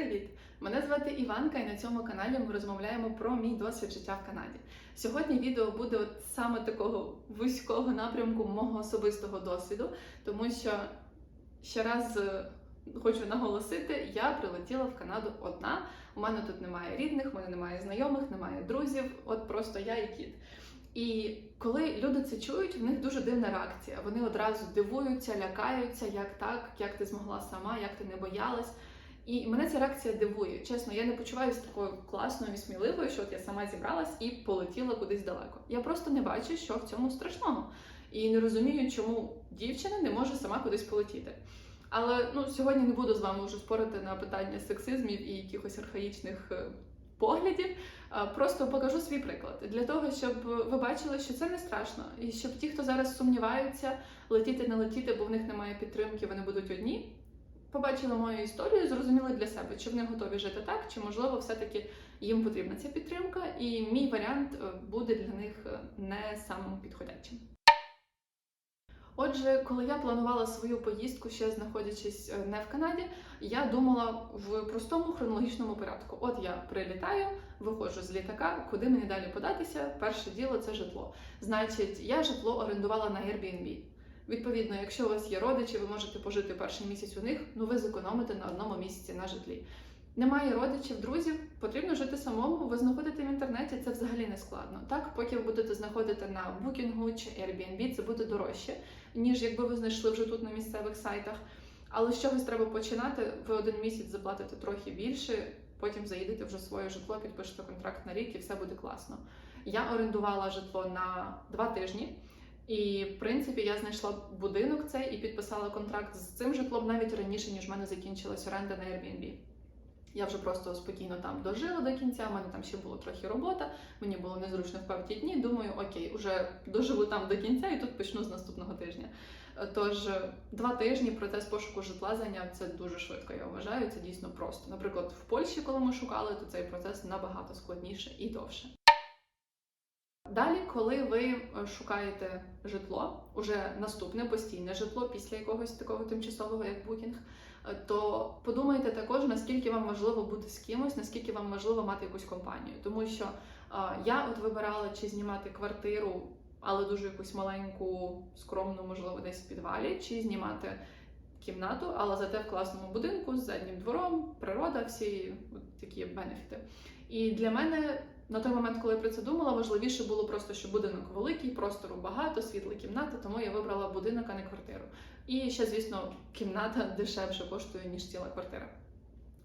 привіт! Мене звати Іванка, і на цьому каналі ми розмовляємо про мій досвід життя в Канаді. Сьогодні відео буде от саме такого вузького напрямку мого особистого досвіду, тому що ще раз е, хочу наголосити, я прилетіла в Канаду одна. У мене тут немає рідних, у мене немає знайомих, немає друзів, от просто я і кіт. І коли люди це чують, в них дуже дивна реакція. Вони одразу дивуються, лякаються, як так, як ти змогла сама, як ти не боялась. І мене ця реакція дивує. Чесно, я не почуваюся такою класною і сміливою, що от я сама зібралась і полетіла кудись далеко. Я просто не бачу, що в цьому страшного, і не розумію, чому дівчина не може сама кудись полетіти. Але ну сьогодні не буду з вами вже спорити на питання сексизмів і якихось архаїчних е, поглядів. Просто покажу свій приклад для того, щоб ви бачили, що це не страшно, і щоб ті, хто зараз сумніваються, летіти не летіти, бо в них немає підтримки, вони будуть одні. Побачили мою історію, зрозуміли для себе, чи вони готові жити так, чи можливо все-таки їм потрібна ця підтримка, і мій варіант е, буде для них е, не самим підходячим. Отже, коли я планувала свою поїздку, ще знаходячись е, не в Канаді, я думала в простому хронологічному порядку. От я прилітаю, виходжу з літака, куди мені далі податися? Перше діло це житло. Значить, я житло орендувала на Airbnb. Відповідно, якщо у вас є родичі, ви можете пожити перший місяць у них, ну ви зекономите на одному місяці на житлі. Немає родичів, друзів, потрібно жити самому. Ви знаходите в інтернеті, це взагалі не складно. Так, поки ви будете знаходити на Booking чи Airbnb, це буде дорожче, ніж якби ви знайшли вже тут на місцевих сайтах. Але з чогось треба починати. Ви один місяць заплатите трохи більше, потім заїдете вже в своє житло, підпишете контракт на рік і все буде класно. Я орендувала житло на два тижні. І в принципі я знайшла будинок цей і підписала контракт з цим житлом навіть раніше, ніж в мене закінчилась оренда на Airbnb. Я вже просто спокійно там дожила до кінця. У мене там ще було трохи робота. Мені було незручно в певні дні. Думаю, окей, уже доживу там до кінця і тут почну з наступного тижня. Тож два тижні процес пошуку житла зайняв це дуже швидко. Я вважаю, це дійсно просто. Наприклад, в Польщі, коли ми шукали, то цей процес набагато складніше і довше. Далі, коли ви е, шукаєте житло, уже наступне постійне житло після якогось такого тимчасового, як букінг, е, то подумайте також, наскільки вам важливо бути з кимось, наскільки вам важливо мати якусь компанію. Тому що е, я от вибирала чи знімати квартиру, але дуже якусь маленьку, скромну, можливо, десь в підвалі, чи знімати кімнату, але зате в класному будинку з заднім двором, природа, всі от такі бенефіти. І для мене на той момент, коли я про це думала, важливіше було просто, що будинок великий, простору багато, світла кімната, тому я вибрала будинок, а не квартиру. І ще, звісно, кімната дешевше коштує, ніж ціла квартира.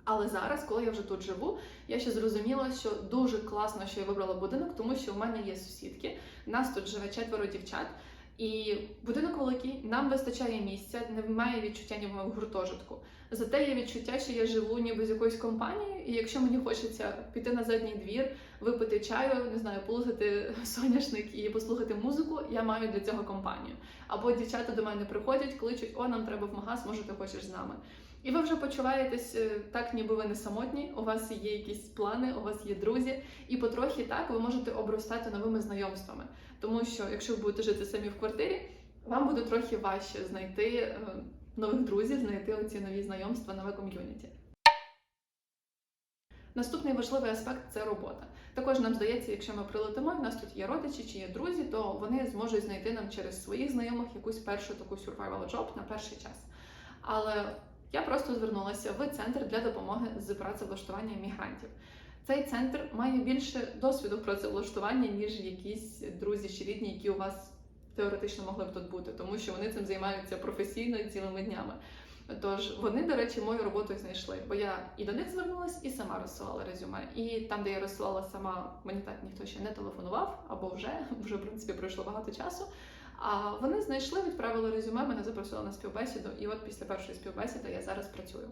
Але зараз, коли я вже тут живу, я ще зрозуміла, що дуже класно, що я вибрала будинок, тому що у мене є сусідки. Нас тут живе четверо дівчат. І будинок великий, нам вистачає місця, немає відчуття ніби в гуртожитку. Зате є відчуття, що я живу ніби з якоюсь компанією, і якщо мені хочеться піти на задній двір, випити чаю, не знаю, полузати соняшник і послухати музику, я маю для цього компанію. Або дівчата до мене приходять, кличуть, о, нам треба в магаз, може, ти хочеш з нами. І ви вже почуваєтесь е, так, ніби ви не самотні, у вас є якісь плани, у вас є друзі, і потрохи так ви можете обростати новими знайомствами. Тому що, якщо ви будете жити самі в квартирі, вам буде трохи важче знайти е, нових друзів, знайти оці нові знайомства, нове ком'юніті. Наступний важливий аспект це робота. Також нам здається, якщо ми прилетимо, і в нас тут є родичі чи є друзі, то вони зможуть знайти нам через своїх знайомих якусь першу таку survival job на перший час. Але я просто звернулася в центр для допомоги з працевлаштуванням мігрантів. Цей центр має більше досвіду працевлаштування, ніж якісь друзі чи рідні, які у вас теоретично могли б тут бути, тому що вони цим займаються професійно цілими днями. Тож вони, до речі, мою роботу знайшли, бо я і до них звернулась, і сама розсилала резюме. І там, де я розсилала сама, мені так ніхто ще не телефонував, або вже вже в принципі пройшло багато часу. А вони знайшли, відправили резюме, мене запросили на співбесіду, і от після першої співбесіди я зараз працюю.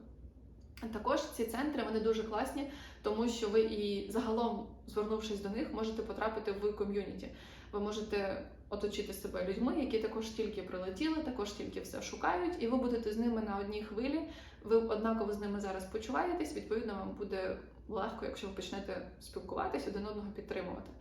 Також ці центри вони дуже класні, тому що ви і загалом, звернувшись до них, можете потрапити в ком'юніті. Ви можете оточити себе людьми, які також тільки прилетіли, також тільки все шукають, і ви будете з ними на одній хвилі. Ви однаково з ними зараз почуваєтесь. Відповідно, вам буде легко, якщо ви почнете спілкуватись, один одного підтримувати.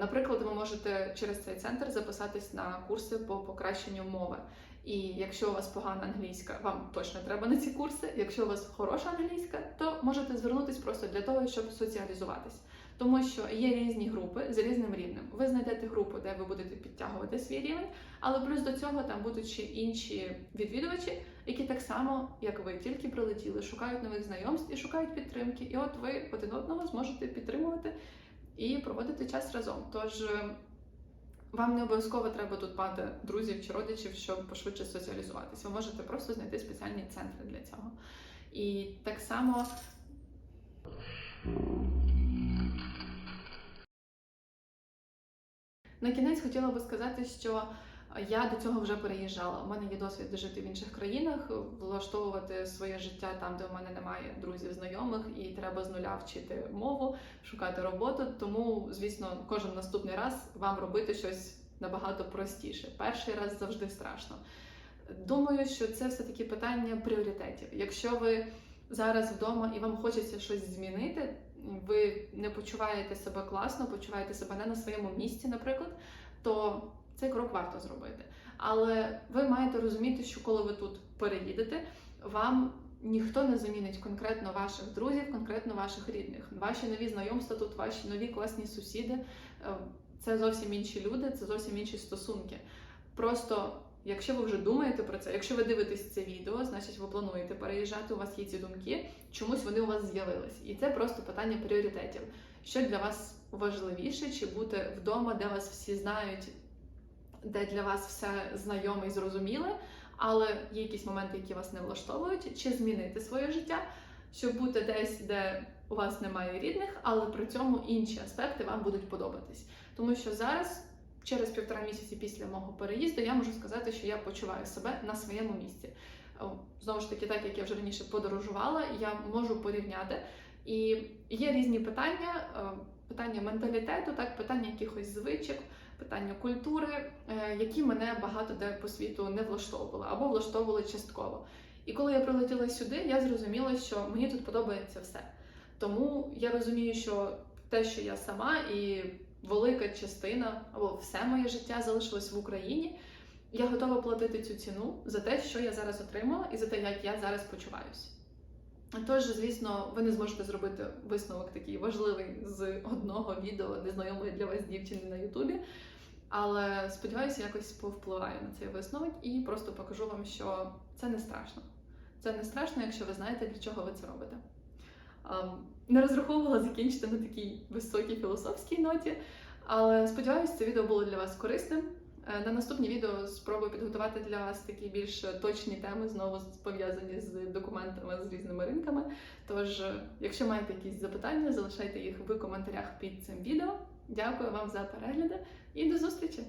Наприклад, ви можете через цей центр записатись на курси по покращенню мови. І якщо у вас погана англійська, вам точно треба на ці курси. Якщо у вас хороша англійська, то можете звернутися просто для того, щоб соціалізуватись. Тому що є різні групи з різним рівнем. Ви знайдете групу, де ви будете підтягувати свій рівень, але плюс до цього там будуть ще інші відвідувачі, які так само, як ви, тільки прилетіли, шукають нових знайомств і шукають підтримки. І от ви один одного зможете підтримувати і проводити час разом. Тож е, вам не обов'язково треба тут мати друзів чи родичів, щоб пошвидше соціалізуватися. Ви можете просто знайти спеціальні центри для цього. І так само на кінець хотіла би сказати, що я до цього вже переїжджала. У мене є досвід жити в інших країнах, влаштовувати своє життя там, де у мене немає друзів, знайомих, і треба з нуля вчити мову, шукати роботу. Тому, звісно, кожен наступний раз вам робити щось набагато простіше. Перший раз завжди страшно. Думаю, що це все таки питання пріоритетів. Якщо ви зараз вдома і вам хочеться щось змінити, ви не почуваєте себе класно, почуваєте себе не на своєму місці, наприклад, то цей крок варто зробити. Але ви маєте розуміти, що коли ви тут переїдете, вам ніхто не замінить конкретно ваших друзів, конкретно ваших рідних. Ваші нові знайомства тут, ваші нові класні сусіди. е, Це зовсім інші люди, це зовсім інші стосунки. Просто, якщо ви вже думаєте про це, якщо ви дивитесь це відео, значить ви плануєте переїжджати, у вас є ці думки, чомусь вони у вас з'явились. І це просто питання пріоритетів. Що для вас важливіше, чи бути вдома, де вас всі знають, де для вас все знайоме і зрозуміле, але є якісь моменти, які вас не влаштовують, чи змінити своє життя, щоб бути десь, де у вас немає рідних, але при цьому інші аспекти вам будуть подобатись. Тому що зараз, через півтора місяці після мого переїзду, я можу сказати, що я почуваю себе на своєму місці. Знову ж таки, так як я вже раніше подорожувала, я можу порівняти. І є різні питання, е, питання менталітету, так, питання якихось звичок, питання культури, е, які мене багато де по світу не влаштовували або влаштовували частково. І коли я прилетіла сюди, я зрозуміла, що мені тут подобається все. Тому я розумію, що те, що я сама і велика частина або все моє життя залишилось в Україні, я готова платити цю ціну за те, що я зараз отримала, і за те, як я зараз почуваюся. Тож, звісно, ви не зможете зробити висновок такий важливий з одного відео незнайомої для вас дівчини на Ютубі. Але сподіваюся, якось повпливаю на цей висновок і просто покажу вам, що це не страшно. Це не страшно, якщо ви знаєте, для чого ви це робите. Ем, Не розраховувала закінчити на такій високій філософській ноті, але сподіваюся, це відео було для вас корисним. Е, На наступні відео спробую підготувати для вас такі більш точні теми, знову пов'язані з документами з різними ринками. Тож, е, якщо маєте якісь запитання, залишайте їх в коментарях під цим відео. Дякую вам за перегляди і до зустрічі!